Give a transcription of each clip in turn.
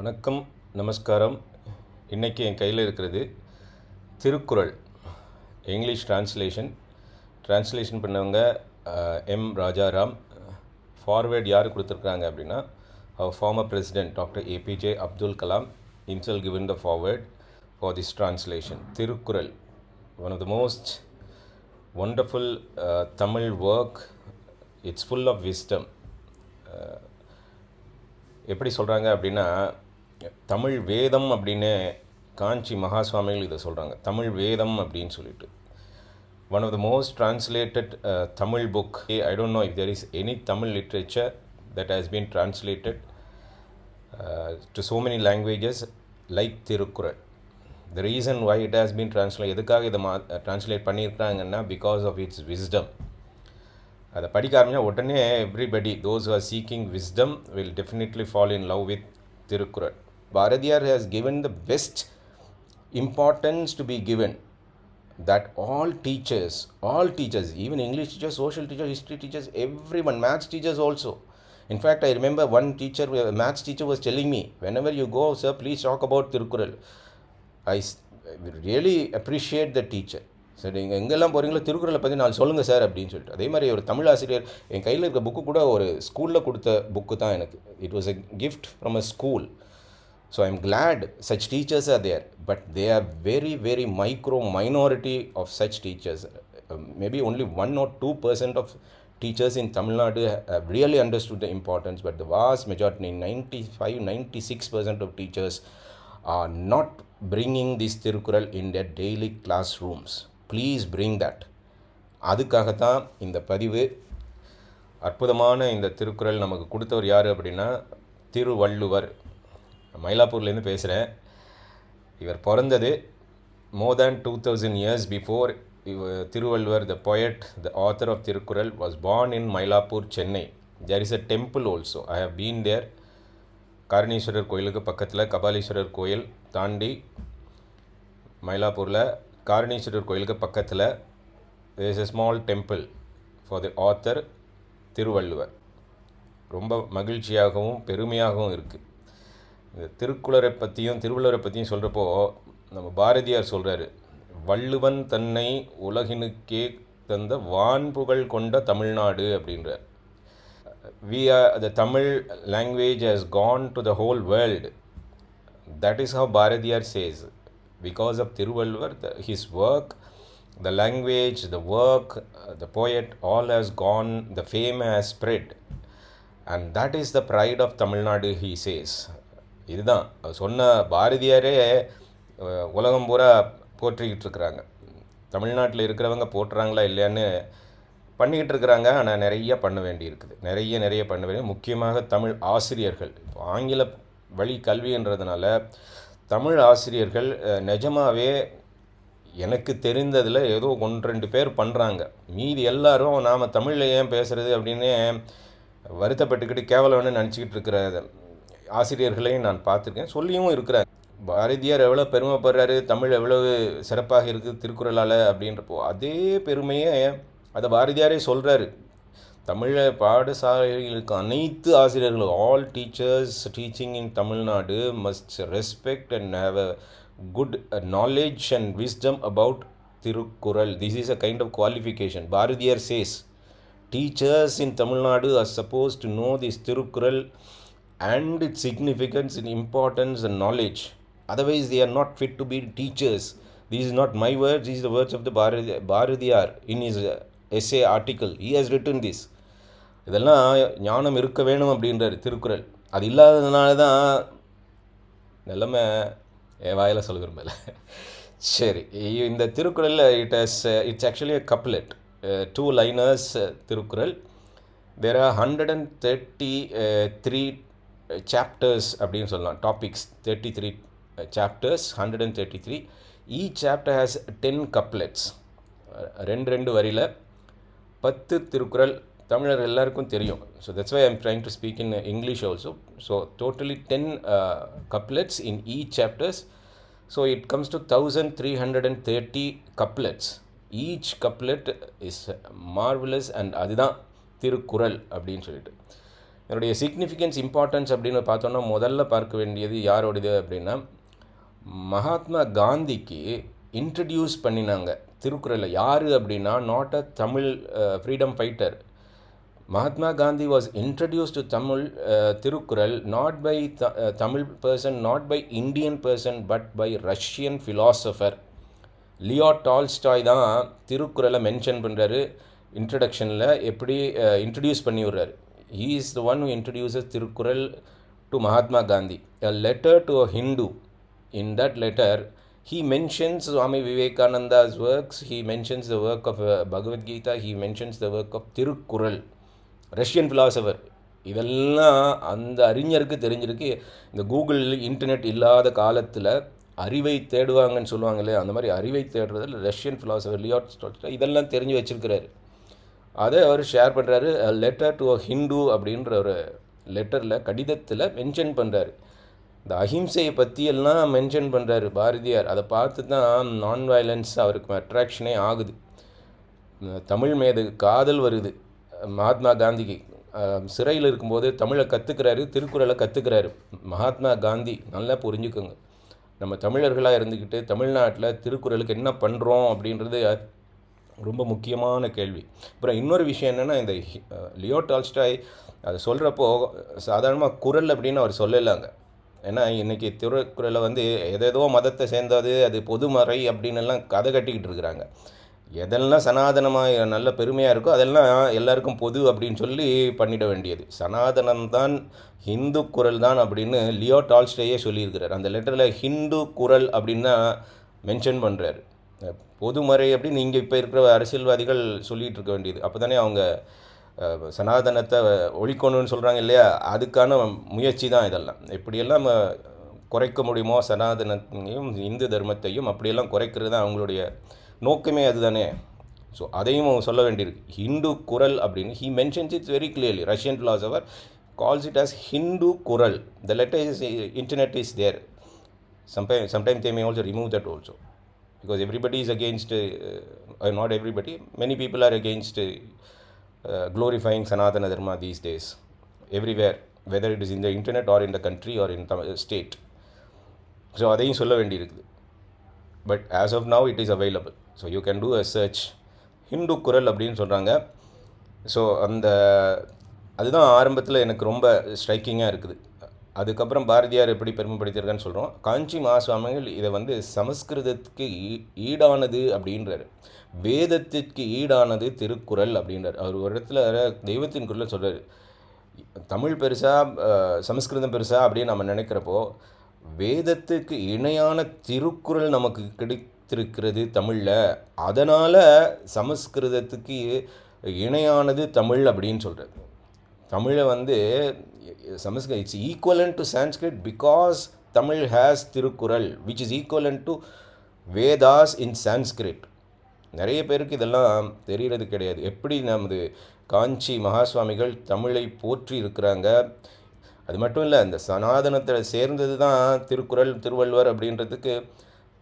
வணக்கம் நமஸ்காரம். இன்றைக்கி என் கையில் இருக்கிறது திருக்குறள் இங்கிலீஷ் டிரான்ஸ்லேஷன் டிரான்ஸ்லேஷன் பண்ணவங்க எம் ராஜாராம். ஃபார்வேர்ட் யார் கொடுத்துருக்குறாங்க அப்படின்னா அவர் former president doctor APJ Abdul Kalam himself given the forward for this translation Thirukkural one of the most wonderful Tamil work it's full of wisdom எப்படி சொல்கிறாங்க அப்படின்னா தமிழ் வேதம் அப்படின்னு காஞ்சி மகா சுவாமிகள் இதை சொல்கிறாங்க தமிழ் வேதம் அப்படின்னு சொல்லிட்டு. One of the most translated Tamil book I don't know if there is any Tamil literature that has been translated to so many languages like Thirukkural the reason why it has been translate எதுக்காக இதை மா translate பண்ணியிருக்காங்கன்னா because of it's wisdom அதை படிக்க ஆரம்பிச்சா உடனே everybody those are seeking wisdom will definitely fall in love with Thirukkural Bharathiyar has given the best importance to be given that all teachers, all teachers, even English teachers, social teachers, history teachers, everyone, maths teachers also. In fact, I remember one teacher, a maths teacher was telling me, whenever you go, sir, please talk about Tirukural. I s- really appreciate the teacher. சரி நீங்கள் எங்கெல்லாம் போகிறீங்களோ திருக்குறளை பற்றி நாலு சொல்லுங்கள் sir அப்படின்னு சொல்லிட்டு அதே மாதிரி ஒரு தமிழ் ஆசிரியர் என் கையில் இருக்க புக்கு கூட ஒரு ஸ்கூலில் கொடுத்த புக்கு தான் எனக்கு it was a gift from a school so I'm glad such teachers are there, but they are very, very micro minority of such teachers. Uh, maybe only one or two percent of teachers in Tamil Nadu have really understood the importance, but the vast majority, 95, 96 percent of teachers are not bringing this Tirukural in their daily classrooms. Please bring that. அதுக்காகத்தான் இந்த பதிவு அற்புதமான இந்த திருக்குறள் நமக்கு கொடுத்தவர் யார் அப்படின்னா திருவள்ளுவர் மயிலாப்பூர்லேருந்து பேசுகிறேன். இவர் பிறந்தது more than two thousand years before இவர் Thiruvalluvar the poet the author of Thirukkural was born in Mylapore Chennai. There is a temple also I have been there Karaneeswarar கோயிலுக்கு பக்கத்தில் கபாலீஸ்வரர் கோயில் தாண்டி மயிலாப்பூரில் காரணீஸ்வரர் கோயிலுக்கு பக்கத்தில் is a small temple for the author Thiruvalluvar. ரொம்ப மகிழ்ச்சியாகவும் பெருமையாகவும் இருக்குது இந்த திருக்குளரை பற்றியும் திருவள்ளுவரை பற்றியும் சொல்கிறப்போ நம்ம பாரதியார் சொல்கிறாரு வள்ளுவன் தன்னை உலகினுக்கே தந்த வான்புகழ் கொண்ட தமிழ்நாடு அப்படின்றார் we are the Tamil language has gone to the whole world that is how Bharathiyar says because of Thiruvalluvar the his work the language the work the poet, all has gone the fame has spread and that is the pride of Tamil Nadu he says. இதுதான். அவர் சொன்ன பாரதியாரே உலகம் பூரா போற்றிக்கிட்டு இருக்கிறாங்க. தமிழ்நாட்டில் இருக்கிறவங்க போற்றுறாங்களா இல்லையான்னு பண்ணிக்கிட்டு இருக்கிறாங்க. ஆனால் நிறைய பண்ண வேண்டி இருக்குது நிறைய நிறைய பண்ண வேண்டிய முக்கியமாக தமிழ் ஆசிரியர்கள். இப்போ ஆங்கில வழி கல்வின்றதுனால தமிழ் ஆசிரியர்கள் நிஜமாகவே எனக்கு தெரிந்ததில் ஏதோ ஒன்று ரெண்டு பேர் பண்ணுறாங்க மீதி எல்லாரும் நாம் தமிழில் ஏன் பேசுகிறது அப்படின்னு வருத்தப்பட்டுக்கிட்டு கேவலம்னு நினச்சிக்கிட்டு இருக்கிற ஆசிரியர்களையும் நான் பார்த்துருக்கேன். சொல்லியும் இருக்கிறார். பாரதியார் எவ்வளோ பெருமைப்படுறாரு தமிழ் எவ்வளவு சிறப்பாக இருக்குது திருக்குறளால் அப்படின்றப்போ அதே பெருமையை அதை பாரதியாரே சொல்கிறாரு தமிழ பாடசாலைகளுக்கு அனைத்து ஆசிரியர்களும் all teachers teaching in Tamil Nadu must respect and have a good knowledge and wisdom about Thirukkural. This is a kind of qualification Bharathiyar says teachers in Tamil Nadu are suppose to know this Thirukkural. And its significance in importance and knowledge otherwise they are not fit to be teachers. These is not my words, these are the words of Bharathi Bharathiyar in his essay article he has written this இதெல்லாம் ஞானம் இருக்க வேணும் அப்படின்றார் திருக்குறள் அது இல்லாததுனால தான் நிலமை ஏ வாயில் சொல்ல விரும்பலை சரி இந்த திருக்குறளில் it has it's actually a couplet two liners Thirukkural there are hundred and thirty three chapters அப்படின்னு சொல்லலாம். Topics thirty three chapters hundred and thirty three each chapter has ten couplets ரெண்டு ரெண்டு வரியில் பத்து திருக்குறள் தமிழர் எல்லாருக்கும் தெரியும். So that's why I'm trying to speak in English also so totally ten couplets in each chapters so it comes to thousand three hundred and thirty couplets each couplet is marvellous and அதுதான் திருக்குறள் அப்படின்னு சொல்லிட்டு. என்னுடைய significance importance அப்படின்னு பார்த்தோன்னா முதல்ல பார்க்க வேண்டியது யாரோடது அப்படின்னா மகாத்மா காந்திக்கு இன்ட்ரடியூஸ் பண்ணினாங்க. திருக்குறளை. யார் அப்படின்னா not a Tamil freedom fighter Mahatma Gandhi was introduce to Tamil Thirukkural not by the Tamil person not by Indian person but by Russian philosopher Leo Tolstoy தான் திருக்குறளை மென்ஷன் பண்ணுறாரு இன்ட்ரடக்ஷனில் எப்படி uh, இன்ட்ரடியூஸ் பண்ணி விடுறாரு he is the one who introduces Thirukkural to Mahatma Gandhi a letter to a Hindu in that letter he mentions Swami Vivekananda's works, he mentions the work of uh, Bhagavad Gita, he mentions the work of Russian philosopher இதெல்லாம் அந்த அறிஞருக்கு தெரிஞ்சிருக்கு. இந்த Google internet இல்லாத காலத்தில் அறிவை தேடுவாங்கன்னு சொல்லுவாங்களே அந்த மாதிரி அறிவை தேடுறதில் ரஷ்யன் ஃபிலாசபர் லியாட் இதெல்லாம் தெரிஞ்சு வச்சுருக்கிறாரு. அதை அவர் ஷேர் பண்ணுறாரு லெட்டர் டு அ ஹிந்து அப்படின்ற ஒரு லெட்டரில் கடிதத்தில் மென்ஷன் பண்ணுறாரு இந்த அஹிம்சையை பற்றியெல்லாம் மென்ஷன் பண்ணுறாரு பாரதியார். அதை பார்த்து தான் நான் வயலன்ஸ் அவருக்கு அட்ராக்ஷனே ஆகுது. தமிழ் மேது காதல் வருது. மகாத்மா காந்திக்கு சிறையில் இருக்கும்போது தமிழை கற்றுக்கிறாரு திருக்குறளை கற்றுக்கிறாரு மகாத்மா காந்தி நல்லா புரிஞ்சுக்கோங்க. நம்ம தமிழர்களாக இருந்துக்கிட்டு தமிழ்நாட்டில் திருக்குறளுக்கு என்ன பண்ணுறோம் அப்படின்றது ரொம்ப முக்கியமான கேள்வி. அப்புறம் இன்னொரு விஷயம் என்னென்னா இந்த லியோ டால்ஸ்டாய் அது சொல்கிறப்போ சாதாரணமாக குரல் அப்படின்னு அவர் சொல்லலாங்க. ஏன்னா இன்றைக்கி திருக்குறளை வந்து எதேதோ மதத்தை சேர்ந்தது அது பொதுமறை அப்படின்னு எல்லாம் கதை கட்டிக்கிட்டு இருக்கிறாங்க. எதெல்லாம் சனாதனமாக நல்ல பெருமையாக இருக்கோ அதெல்லாம் எல்லாருக்கும் பொது அப்படின்னு சொல்லி பண்ணிட வேண்டியது. சனாதனம் தான் ஹிந்து குரல் தான் அப்படின்னு லியோ டால்ஸ்டேயே சொல்லியிருக்கிறார். அந்த லெட்டரில் ஹிந்து குரல் அப்படின்னு தான் மென்ஷன் பண்ணுறாரு பொதுமறை அப்படின்னு இங்கே இப்போ இருக்கிற அரசியல்வாதிகள் சொல்லிகிட்டு இருக்க வேண்டியது. அப்போ தானே அவங்க சனாதனத்தை ஒழிக்கணும்னு சொல்கிறாங்க இல்லையா? அதுக்கான முயற்சி தான் இதெல்லாம். எப்படியெல்லாம் குறைக்க முடியுமோ சனாதனத்தையும் இந்து தர்மத்தையும் அப்படியெல்லாம் குறைக்கிறது தான் அவங்களுடைய நோக்கமே அதுதானே. ஸோ அதையும் அவங்க சொல்ல வேண்டியிருக்கு. ஹிந்து குரல் அப்படின்னு he mentions it's very clearly Russian philosopher calls it as Hindu Kural. The letter is internet is there sometime sometime they may also remove that also because everybody is against, uh, uh, not everybody, many people are against uh, uh, glorifying Sanatana Dharma these days, everywhere, whether it is in the internet or in the country or in the state. So அதையும் சொல்ல வேண்டியிருக்குது but as of now it is available so you can do a search Hindu Kural அப்படின்னு சொல்கிறாங்க so அந்த அதுதான் ஆரம்பத்தில் எனக்கு ரொம்ப ஸ்ட்ரைக்கிங்காக இருக்குது அதுக்கப்புறம் பாரதியார் எப்படி பெருமைப்படுத்தியிருக்கான்னு சொல்கிறோம் காஞ்சி மகாசுவாமிகள் இதை வந்து சமஸ்கிருதத்துக்கு ஈ- ஈடானது அப்படின்றாரு. வேதத்திற்கு ஈடானது திருக்குறள் அப்படின்றார். அவர் ஒரு இடத்துல தெய்வத்தின் குரலில் சொல்கிறார் தமிழ் பெருசாக சமஸ்கிருதம் பெருசாக அப்படின்னு நம்ம நினைக்கிறப்போ வேதத்துக்கு இணையான திருக்குறள் நமக்கு கிடைத்திருக்கிறது தமிழில். அதனால் சமஸ்கிருதத்துக்கு இணையானது தமிழ் அப்படின்னு சொல்கிறது தமிழை வந்து சமஸ்கிருதம் it's equivalent to Sanskrit because Tamil has Thirukkural which is equivalent to Vedas in Sanskrit நிறைய பேருக்கு இதெல்லாம் தெரிகிறது கிடையாது. எப்படி நமது காஞ்சி மகாசுவாமிகள் தமிழை போற்றி இருக்கிறாங்க? அது மட்டும் இல்லை இந்த சனாதனத்தில் சேர்ந்தது தான் திருக்குறள் திருவள்ளுவர் அப்படின்றதுக்கு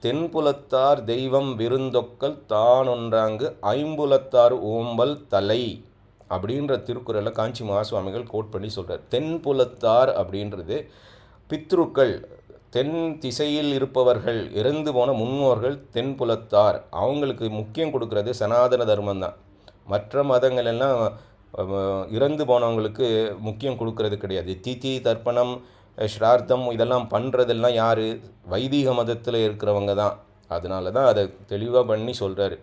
தென்புலத்தார் தெய்வம் விருந்தொக்கல் தானொன்றாங்கு ஐம்புலத்தார் ஓம்பல் தலை. அப்படின்ற திருக்குறளை காஞ்சி மகாசுவாமிகள் கோட் பண்ணி சொல்கிறார் தென் புலத்தார் அப்படின்றது பித்ருக்கள் தென் திசையில் இருப்பவர்கள் இறந்து போன முன்னோர்கள் தென்புலத்தார் அவங்களுக்கு முக்கியம் கொடுக்கறது சனாதன தர்மம் தான். மற்ற மதங்கள் எல்லாம் இறந்து போனவங்களுக்கு முக்கியம் கொடுக்கறது கிடையாது. திதி தர்ப்பணம் ஸ்ரார்த்தம் இதெல்லாம் பண்ணுறதெல்லாம் யார்? வைதிக மதத்தில் இருக்கிறவங்க தான். அதனால தான் அதை தெளிவாக பண்ணி சொல்கிறாரு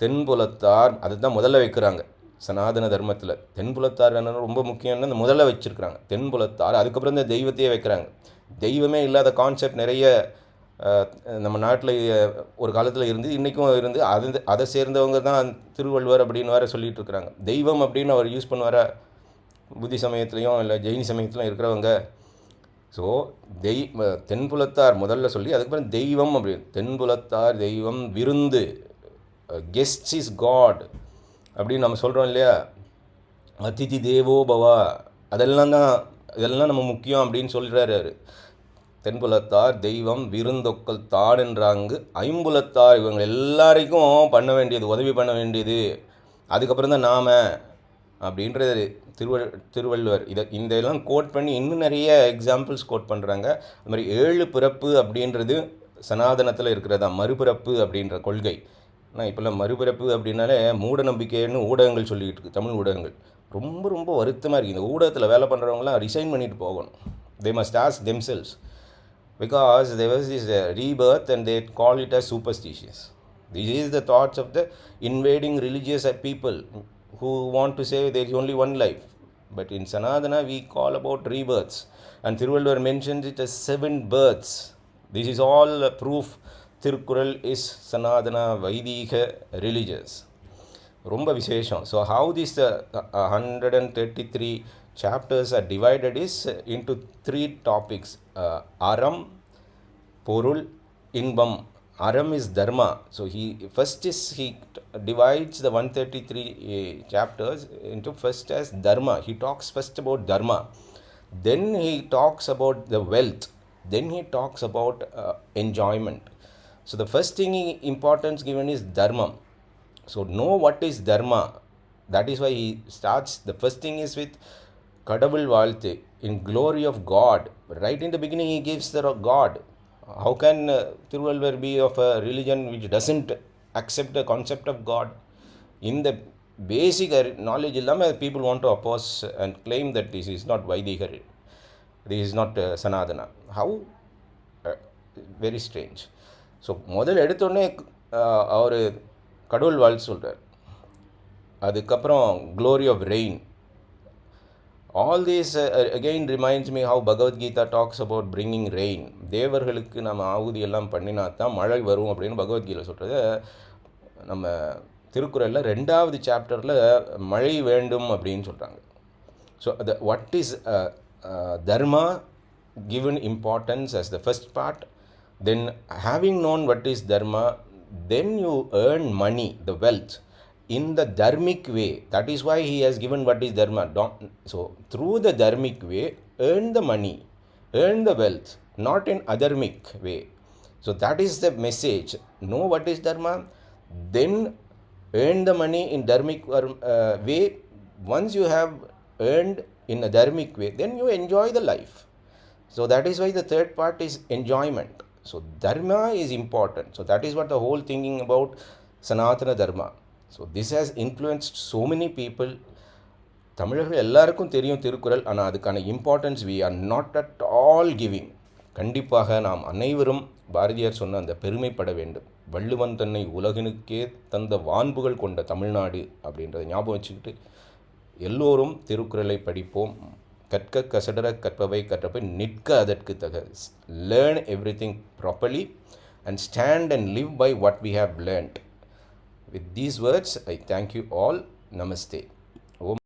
தென்புலத்தார் அதை தான் முதல்ல வைக்கிறாங்க. சனாதன தர்மத்தில். தென்புலத்தார் ரொம்ப முக்கியம்னு இந்த முதல்ல வச்சுருக்கிறாங்க. தென்புலத்தார் அதுக்கப்புறம் இந்த தெய்வத்தையே வைக்கிறாங்க. தெய்வமே இல்லாத கான்செப்ட் நிறைய நம்ம நாட்டில் ஒரு காலத்தில் இருந்து இன்றைக்கும் இருந்து அது அதை சேர்ந்தவங்க தான் திருவள்ளுவர் அப்படின்னு வேற சொல்லிகிட்டு இருக்கிறாங்க. தெய்வம் அப்படின்னு அவர் யூஸ் பண்ணுவார? புத்தி சமயத்துலேயும் இல்லை ஜெயின் சமயத்துலையும் இருக்கிறவங்க. ஸோ தெய் தென்புலத்தார் முதல்ல சொல்லி அதுக்கப்புறம் தெய்வம் அப்படின்னு. தென்புலத்தார் தெய்வம் விருந்து. கெஸ்ட் இஸ் காட் அப்படின்னு நம்ம சொல்கிறோம் இல்லையா? அதிதி தேவோ பவா. அதெல்லாம் தான் இதெல்லாம் நம்ம முக்கியம் அப்படின்னு சொல்கிறாரு தென்புலத்தார் தெய்வம் விருந்தொக்கல் தாடென்றாங்கு ஐம்புலத்தார் இவங்க எல்லாருக்கும் பண்ண வேண்டியது உதவி பண்ண வேண்டியது. அதுக்கப்புறம் தான் நாம் அப்படின்றது திருவள் திருவள்ளுவர். இதை இந்த எல்லாம் கோட் பண்ணி இன்னும் நிறைய எக்ஸாம்பிள்ஸ் கோட் பண்ணுறாங்க அது மாதிரி ஏழு பிறப்பு அப்படின்றது சனாதனத்தில் இருக்கிறதா? மறுபிறப்பு அப்படின்ற கொள்கை. ஆனால் இப்போல்லாம் மறுபிறப்பு அப்படின்னாலே மூட நம்பிக்கைன்னு ஊடகங்கள் சொல்லிக்கிட்டு இருக்கு தமிழ் ஊடகங்கள் ரொம்ப ரொம்ப வருத்தமாக இருக்குது இந்த ஊடகத்தில் வேலை பண்ணுறவங்களாம் ரிசைன் பண்ணிட்டு போகணும் they must ask themselves because they was is rebirth and they call it as superstitious this is the thoughts of the invading religious people who want to save there is only one life but in Sanatana we call about rebirths and Thiruvalluvar mentions it as seven births this is all a proof all uh, proof Tirukural is Sanadana Vaidika religious. ரொம்ப விசேஷம் so how this hundred and thirty three chapters are divided is into three topics Aram Porul Inbam Aram is dharma so he first is he divides the one thirty three chapters into first as dharma he talks first about dharma then he talks about the wealth then he talks about enjoyment. So the first thing importance given is dharma. So know what is dharma. That is why he starts. The first thing is with Kadavul Valthe in glory of God. Right in the beginning, he gives the God. How can uh, be of a religion which doesn't accept the concept of God? In the basic knowledge, people want to oppose and claim that this is not Vaidika. this is not uh, Sanadana. How? Uh, very strange. So முதல் எடுத்தோடனே அவர் கடவுள் வாழ் சொல்கிறார் அதுக்கப்புறம் glory of rain all these again reminds me how Bhagavad Gita talks about bringing rain தேவர்களுக்கு நம்ம ஆகுதி எல்லாம் பண்ணினா தான் மழை வரும் அப்படின்னு பகவத்கீதை சொல்கிறது நம்ம திருக்குறளில் ரெண்டாவது சாப்டரில் மழை வேண்டும் அப்படின்னு சொல்கிறாங்க so the what is dharma given importance as the first part then having known what is dharma, then you earn money, the wealth, in the dharmic way. That is why he has given what is dharma. So through the dharmic way, earn the money, earn the wealth, not in adharmic way. So that is the message. Know what is dharma, then earn the money in dharmic uh, way. Once you have earned in a dharmic way, then you enjoy the life. So that is why the third part is enjoyment. So dharma is important. So that is what the whole thinking about Sanatana Dharma. So this has influenced so many people. தமிழர்கள் எல்லாருக்கும் தெரியும் திருக்குறள் ஆனால் அதுக்கான importance we are not at all giving கண்டிப்பாக நாம் அனைவரும் பாரதியார் சொன்ன அந்த பெருமைப்பட வேண்டும் வள்ளுவன் தன்னை உலகினுக்கே தந்த வான்புகள் கொண்ட தமிழ்நாடு அப்படின்றத ஞாபகம் வச்சுக்கிட்டு எல்லோரும் திருக்குறளை படிப்போம் கற்க கசடர கற்பவை கற்றப்பை நிற்க அதற்கு தக. Learn everything properly and stand and live by what we have learnt with these words I thank you all Namaste